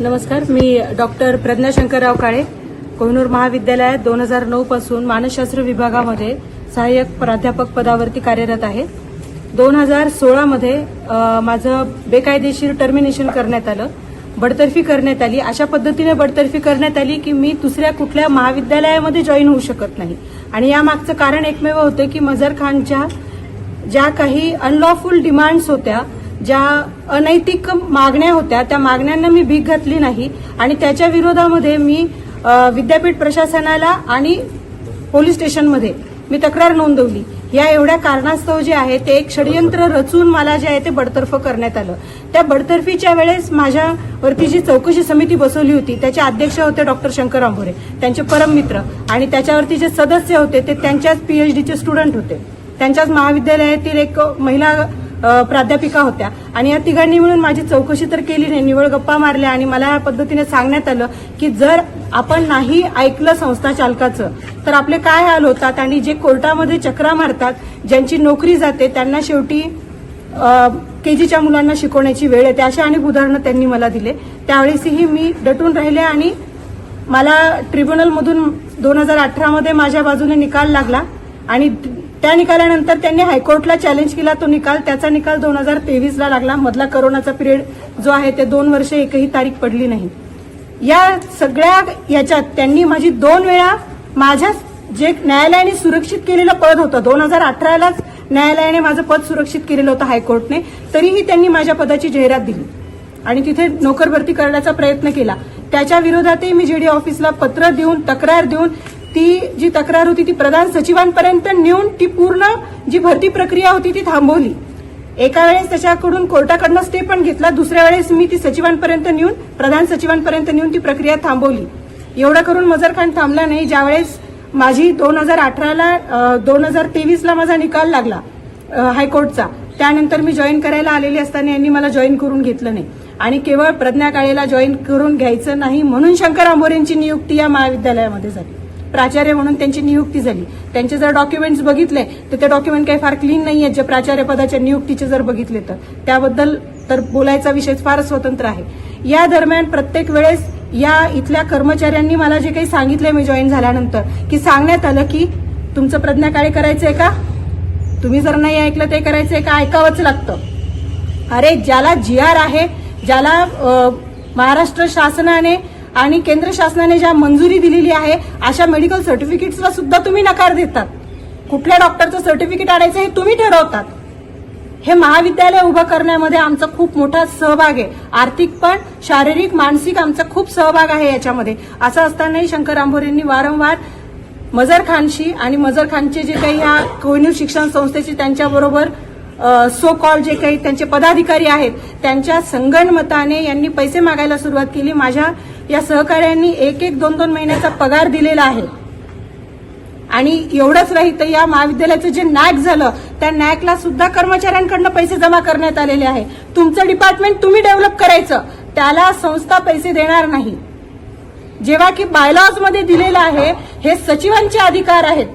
नमस्कार मी डॉक्टर प्रज्ञा शंकरराव काळे कोहिनूर महाविद्यालयात दोन हजार नऊ पासून मानसशास्त्र विभागामध्ये सहाय्यक प्राध्यापक पदावरती कार्यरत आहे. दोन हजार सोळामध्ये माझं बेकायदेशीर टर्मिनेशन करण्यात आलं. बडतर्फी करण्यात आली. अशा पद्धतीने बडतर्फी करण्यात आली की मी दुसऱ्या कुठल्या महाविद्यालयामध्ये जॉईन होऊ शकत नाही. आणि यामागचं कारण एकमेव होतं की मजर खानच्या ज्या काही अनलॉफुल डिमांड्स होत्या ज्या अनैतिक मागण्या होत्या त्या मागण्यांना मी भीक घातली नाही आणि त्याच्या विरोधामध्ये मी विद्यापीठ प्रशासनाला आणि पोलीस स्टेशनमध्ये मी तक्रार नोंदवली. या एवढ्या कारणास्तव जे आहे ते एक षडयंत्र रचून मला जे आहे ते बडतर्फ करण्यात आलं. त्या बडतर्फीच्या वेळेस माझ्यावरती जी चौकशी समिती बसवली होती त्याचे अध्यक्ष होते डॉक्टर शंकर आंभोरे त्यांचे परम मित्र आणि त्याच्यावरती जे सदस्य होते ते त्यांच्याच पीएचडीचे स्टुडंट होते. त्यांच्याच महाविद्यालयातील एक महिला प्राध्यापिका होत्या. आणि या तिघांनी मिळून माझी चौकशी तर केली नाही निवळ गप्पा मारल्या आणि मला या पद्धतीने सांगण्यात आलं की जर आपण नाही ऐकलं संस्था चालकाचं तर आपले काय हाल होतात आणि जे कोर्टामध्ये चक्रा मारतात ज्यांची नोकरी जाते त्यांना शेवटी केजीच्या मुलांना शिकवण्याची वेळ येते अशा अनेक उदाहरणं त्यांनी मला दिले. त्यावेळेसही मी डटून राहिले आणि मला ट्रिब्युनलमधून दोन हजार अठरामध्ये माझ्या बाजूने निकाल लागला आणि त्या निकालानंतर त्यांनी हायकोर्टला चॅलेंज केला. तो निकाल त्याचा निकाल दोन हजार तेवीसला लागला. मधला करोनाचा पिरियड जो आहे ते दोन वर्ष एकही तारीख पडली नाही. या सगळ्या याच्यात त्यांनी माझी दोन वेळा माझ्या जे न्यायालयाने सुरक्षित केलेलं पद होतं दोन हजार अठरालाच न्यायालयाने माझं पद सुरक्षित केलेलं होतं हायकोर्टने तरीही त्यांनी माझ्या पदाची जाहिरात दिली. आणि तिथे नोकर भरती करण्याचा प्रयत्न केला. त्याच्या विरोधातही मी जेडी ऑफिसला पत्र देऊन तक्रार देऊन ती जी तक्रार होती ती प्रधान सचिवांपर्यंत नेऊन ती पूर्ण जी भरती प्रक्रिया होती ती थांबवली. एका वेळेस त्याच्याकडून कोर्टाकडनं स्टे पण घेतला दुसऱ्या वेळेस मी ती सचिवांपर्यंत नेऊन प्रधान सचिवांपर्यंत नेऊन ती प्रक्रिया थांबवली. एवढं करून मजरखान थांबला नाही ज्यावेळेस माझी दोन हजार अठराला दोन हजार तेवीसला माझा निकाल लागला हायकोर्टचा. त्यानंतर मी जॉईन करायला आलेली असताना यांनी मला जॉईन करून घेतलं नाही. आणि केवळ प्रज्ञा काळेला जॉईन करून घ्यायचं नाही म्हणून शंकर आंबोरेंची नियुक्ती या महाविद्यालयामध्ये झाली. प्राचार्य म्हणून त्यांची नियुक्ती झाली. त्यांचे जर डॉक्युमेंट्स बघितले तर ते डॉक्युमेंट काही फार क्लीन नाही आहेत जे प्राचार्य पदाच्या नियुक्तीचे जर बघितले तर. त्याबद्दल तर बोलायचा विषय फार स्वतंत्र आहे. या दरम्यान प्रत्येक वेळेस या इथल्या कर्मचाऱ्यांनी मला जे काही सांगितलंय मी जॉईन झाल्यानंतर की सांगण्यात आलं की तुमचं प्रज्ञा काळे करायचंय का? तुम्ही जर नाही ऐकलं ते करायचंय का? ऐकावंच लागतं. अरे ज्याला जी आर आहे ज्याला महाराष्ट्र शासनाने आणि केंद्र शासनाने ज्या मंजुरी दिलेली आहे अशा मेडिकल सर्टिफिकेट्सला सुद्धा तुम्ही नकार देतात. कुठल्या डॉक्टरचं सर्टिफिकेट आणायचं हे तुम्ही ठरवतात. हे महाविद्यालय उभं करण्यामध्ये आमचा खूप मोठा सहभाग आहे. आर्थिक पण शारीरिक मानसिक आमचा खूप सहभाग आहे याच्यामध्ये. असं असतानाही शंकर आंभोरेंनी वारंवार मजर खानशी आणि मजर खानचे जे काही या कोहिनूर शिक्षण संस्थेचे त्यांच्याबरोबर सो कॉल जे काही त्यांचे पदाधिकारी आहेत त्यांच्या संगणमताने यांनी पैसे मागायला सुरुवात केली. माझ्या या सहकाऱ्यांनी एक एक दोन दोन महिन्याचा पगार दिलेला आहे. आणि एवढंच नाही तर या महाविद्यालयाचं जे नॅक झालं त्या नॅकला सुद्धा कर्मचाऱ्यांकडनं पैसे जमा करण्यात आलेले आहे. तुमचं डिपार्टमेंट तुम्ही डेव्हलप करायचं त्याला संस्था पैसे देणार नाही. जेव्हा की बायलॉजमध्ये दिलेलं आहे हे सचिवांचे अधिकार आहेत.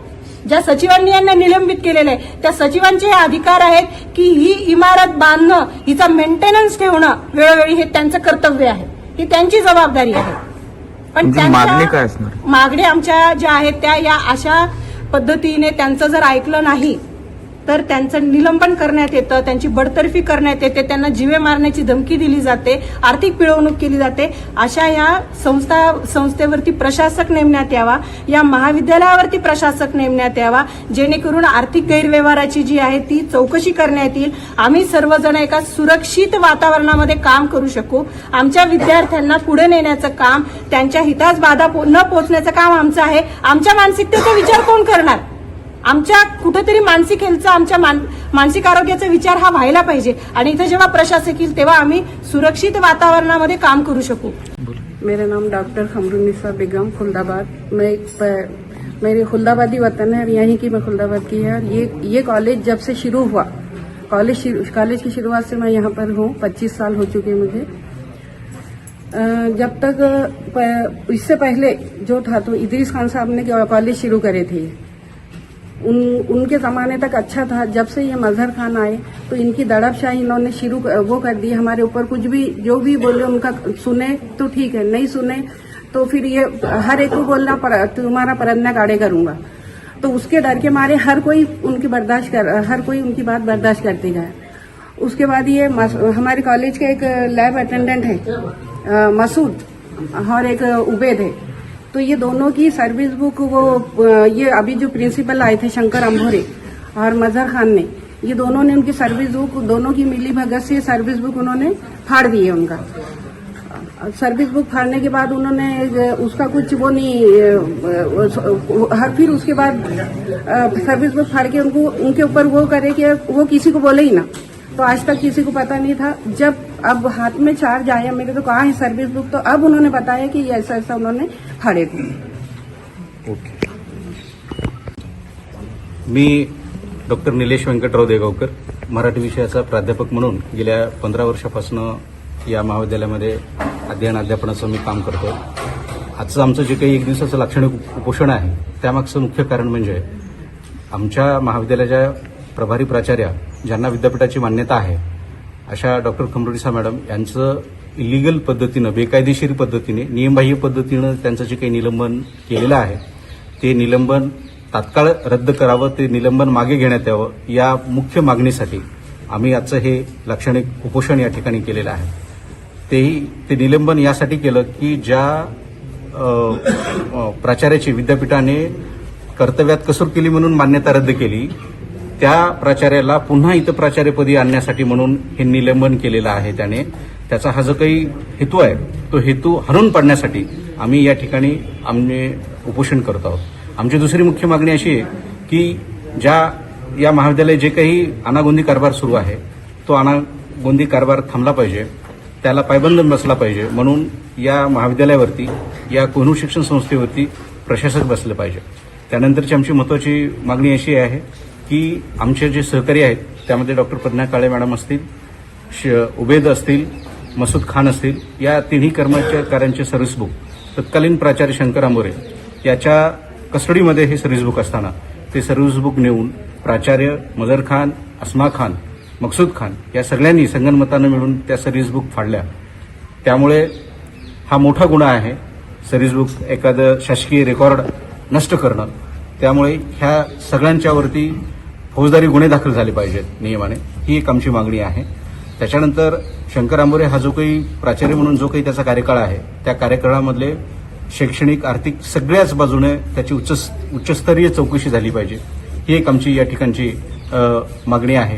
ज्या सचिवांनी यांना निलंबित केलेलं आहे त्या सचिवांचे हे अधिकार आहेत की ही इमारत बांधणं हिचा मेंटेनन्स ठेवणं वेळोवेळी हे त्यांचं कर्तव्य आहे. ही त्यांची जबाबदारी आहे पण त्यांच्या- मागणी काय असणार? मागण्या आमच्या ज्या आहेत त्या या अशा पद्धतीने त्यांचं जर ऐकलं नाही तर त्यांचं निलंबन करण्यात येतं त्यांची बडतर्फी करण्यात येते त्यांना जीवे मारण्याची धमकी दिली जाते आर्थिक पिळवणूक केली जाते. अशा या संस्था संस्थेवरती प्रशासक नेमण्यात यावा या महाविद्यालयावरती प्रशासक नेमण्यात यावा जेणेकरून आर्थिक गैरव्यवहाराची जी आहे ती चौकशी करण्यात येईल. आम्ही सर्वजण एका सुरक्षित वातावरणामध्ये काम करू शकू. आमच्या विद्यार्थ्यांना पुढे नेण्याचं काम त्यांच्या हितास बाधा पो- न पोचण्याचं काम आमचं आहे. आमच्या मानसिकतेचा विचार कोण करणार? आमच्या कुठेतरी मानसिक हेल्थचा आमच्या मान- मानसिक आरोग्याचा विचार हा व्हायला पाहिजे. आणि इथं जेव्हा प्रशासक येईल तेव्हा आम्ही सुरक्षित वातावरणामध्ये काम करू शकू. मेरा नाम डॉक्टर खमरुनिसा बेगम खुलदाबाद. मैं मेरे खुलदाबादी वतन है यहीं की मैं खुलदाबाद की है। ये ये कॉलेज जब से शुरू हुआ कॉलेज कॉलेज की शुरुआत से मैं यहाँ पर हूँ 25 साल हो चुके मुझे। जब तक प- इससे पहले जो था तो इदरीस खान साहब ने कॉलेज शुरू करे थे। उन, उनके जमाने तक अच्छा था। जब से ये मजहर खान आए तो इनकी दड़बशाही इन्होंने शुरू, वो कर दी। हमारे ऊपर कुछ भी, जो भी बोले उनका सुने तो ठीक है, नहीं सुने तो फिर ये हर एक को बोलना पड़ा, तुम्हारा परन्ना गाड़े करूँगा। तो उसके डर के मारे हर कोई उनकी बर्दाश्त कर, हर कोई उनकी बात बर्दाश्त करते गया उसके बाद ये हमारे कॉलेज के एक लैब अटेंडेंट है मसूद, और एक उबेद है। तो ये दोनों की सर्विस बुक वो ये अभी जो प्रिंसिपल आए थे शंकर अम्भोरे और मजहर खान ने, ये दोनों ने उनकी सर्विस बुक दोनों की मिली भगत से सर्विस बुक उन्होंने फाड़ दी है उनका। सर्विस बुक फाड़ने के बाद उन्होंने उसका कुछ वो नहीं हर फिर उसके बाद सर्विस बुक फाड़ के उनको, उनके ऊपर वो करे कि वो किसी को बोले ही ना। तो आज तक किसी को पता नहीं था। जब अब हाथ में चार्ज आया मेरे तो कहा है सर्विस बुक तो अब उन्होंने बताया कि ऐसा ऐसा उन्होंने फाड़े थे। ओके मी डॉक्टर निलेश व्यंकटराव देगावकर मराठी विषयाचा प्राध्यापक म्हणून गेल्या पंधरा वर्षापासून या महाविद्यालयामध्ये अध्ययन अध्यापनाचं मी काम करतो आजचं आमचं जे काही एक दिवसाचं लाक्षणिक उपोषण आहे त्यामागचं मुख्य कारण म्हणजे आमच्या महाविद्यालयाच्या प्रभारी प्राचार्या ज्यांना विद्यापीठाची मान्यता आहे अशा डॉक्टर खमरुडिसा मॅडम यांचं इलिगल पद्धतीनं बेकायदेशीर पद्धतीने नियमबाह्य पद्धतीनं त्यांचं जे काही निलंबन केलेलं आहे ते निलंबन तात्काळ रद्द करावं ते निलंबन मागे घेण्यात यावं या मुख्य मागणीसाठी आम्ही आजचं हे लाक्षणिक उपोषण या ठिकाणी केलेलं आहे. तेही ते निलंबन यासाठी केलं की ज्या प्राचार्याची विद्यापीठाने कर्तव्यात कसूर केली म्हणून मान्यता रद्द केली त्या प्राचार्याला पुन्हा इथं प्राचार्यपदी आणण्यासाठी म्हणून हे निलंबन केलेलं आहे त्याने. त्याचा हा जो काही हेतू आहे तो हेतू हरून पाडण्यासाठी आम्ही या ठिकाणी आम्ही उपोषण करत आहोत. आमची दुसरी मुख्य मागणी अशी आहे की ज्या या महाविद्यालयात जे काही अनागोंदी कारभार सुरू आहे तो अनागोंदी कारभार थांबला पाहिजे त्याला पायबंद बसला पाहिजे म्हणून या महाविद्यालयावरती या कोनू शिक्षण संस्थेवरती प्रशासक बसले पाहिजे. त्यानंतरची आमची महत्वाची मागणी अशी आहे की आमचे जे सहकारी आहेत त्यामध्ये डॉक्टर प्रज्ञा काळे मॅडम असतील श उबेद असतील मसूद खान असतील या तिन्ही कर्मचाऱ्यांचे सर्व्हिस बुक तत्कालीन प्राचार्य शंकर आंबोरे याच्या कस्टडीमध्ये हे सर्व्हिस बुक असताना ते सर्व्हिस बुक नेऊन प्राचार्य मजर खान अस्मा खान मकसूद खान या सगळ्यांनी संगनमतानं मिळून त्या सर्व्हिस बुक फाडल्या. त्यामुळे हा मोठा गुन्हा आहे. सर्व्हिस बुक एखादं शासकीय रेकॉर्ड नष्ट करणं. त्यामुळे ह्या सगळ्यांच्यावरती फौजदारी गुन्हे दाखल झाले पाहिजेत नियमाने. ही एक आमची मागणी आहे. त्याच्यानंतर शंकर आंबोरे हा जो काही प्राचार्य म्हणून जो काही त्याचा कार्यकाळ आहे त्या कार्यकाळामधले शैक्षणिक आर्थिक सगळ्याच बाजूने त्याची उच्च उच्चस्तरीय चौकशी झाली पाहिजे. ही एक आमची या ठिकाणची मागणी आहे.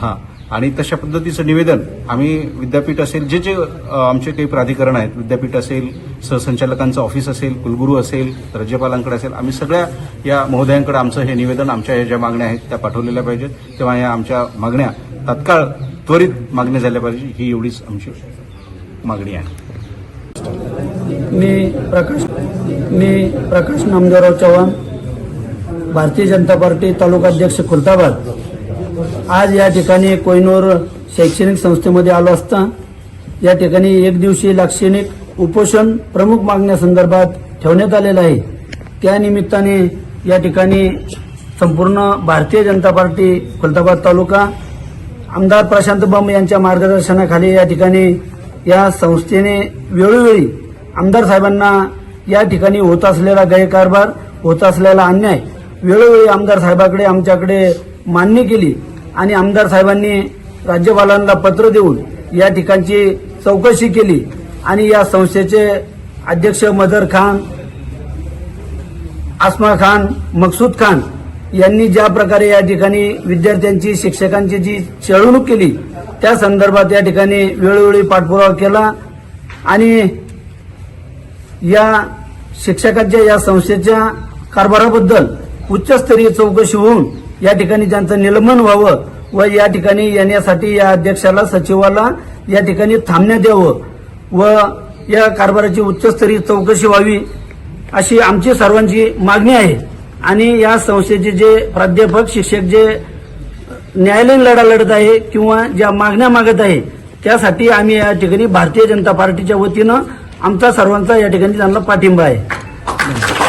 हां. आणि तशा पद्धतीचं निवेदन आम्ही विद्यापीठ असेल जे जे आमचे काही प्राधिकरण आहेत विद्यापीठ असेल सहसंचालकांचं ऑफिस असेल कुलगुरू असेल राज्यपालांकडे असेल आम्ही सगळ्या या महोदयांकडे आमचं हे निवेदन आमच्या ह्या ज्या मागण्या आहेत त्या पाठवलेल्या पाहिजेत. तेव्हा या आमच्या मागण्या तात्काळ त्वरित मागण्या झाल्या पाहिजे ही एवढीच आमची मागणी आहे. मी प्रकाश मी प्रकाश नामदेवराव चव्हाण भारतीय जनता पार्टी तालुका अध्यक्ष खुलताबाद आज या ठिकाणी कोयनूर शैक्षणिक संस्थेमध्ये आलो असता या ठिकाणी एक दिवशी लाक्षणिक उपोषण प्रमुख मागण्यासंदर्भात ठेवण्यात आलेलं आहे. त्यानिमित्ताने या ठिकाणी संपूर्ण भारतीय जनता पार्टी खुलताबाद तालुका आमदार प्रशांत बंब यांच्या मार्गदर्शनाखाली या ठिकाणी या संस्थेने वेळोवेळी आमदार साहेबांना या ठिकाणी होत असलेला गैरकारभार होत असलेला अन्याय वेळोवेळी आमदार साहेबाकडे आमच्याकडे मान्य केली आणि आमदार साहेबांनी राज्यपालांना पत्र देऊन या ठिकाणची चौकशी केली आणि या संस्थेचे अध्यक्ष मदर खान आसमा खान मकसूद खान यांनी ज्या प्रकारे या ठिकाणी विद्यार्थ्यांची शिक्षकांची जी छळवणूक केली त्या संदर्भात या ठिकाणी वेळोवेळी पाठपुरावा केला आणि या शिक्षकांच्या या संस्थेच्या कारभाराबद्दल उच्चस्तरीय चौकशी होऊन या ठिकाणी त्यांचं निलंबन व्हावं व या ठिकाणी येण्यासाठी या अध्यक्षाला सचिवाला या ठिकाणी थांबण्यात द्यावं व या कारभाराची उच्चस्तरीय चौकशी व्हावी अशी आमची सर्वांची मागणी आहे. आणि या संस्थेचे जे प्राध्यापक शिक्षक जे न्यायालयीन लढा लढत आहे किंवा ज्या मागण्या मागत आहे त्यासाठी आम्ही या ठिकाणी भारतीय जनता पार्टीच्या वतीनं आमचा सर्वांचा या ठिकाणी त्यांना पाठिंबा आहे.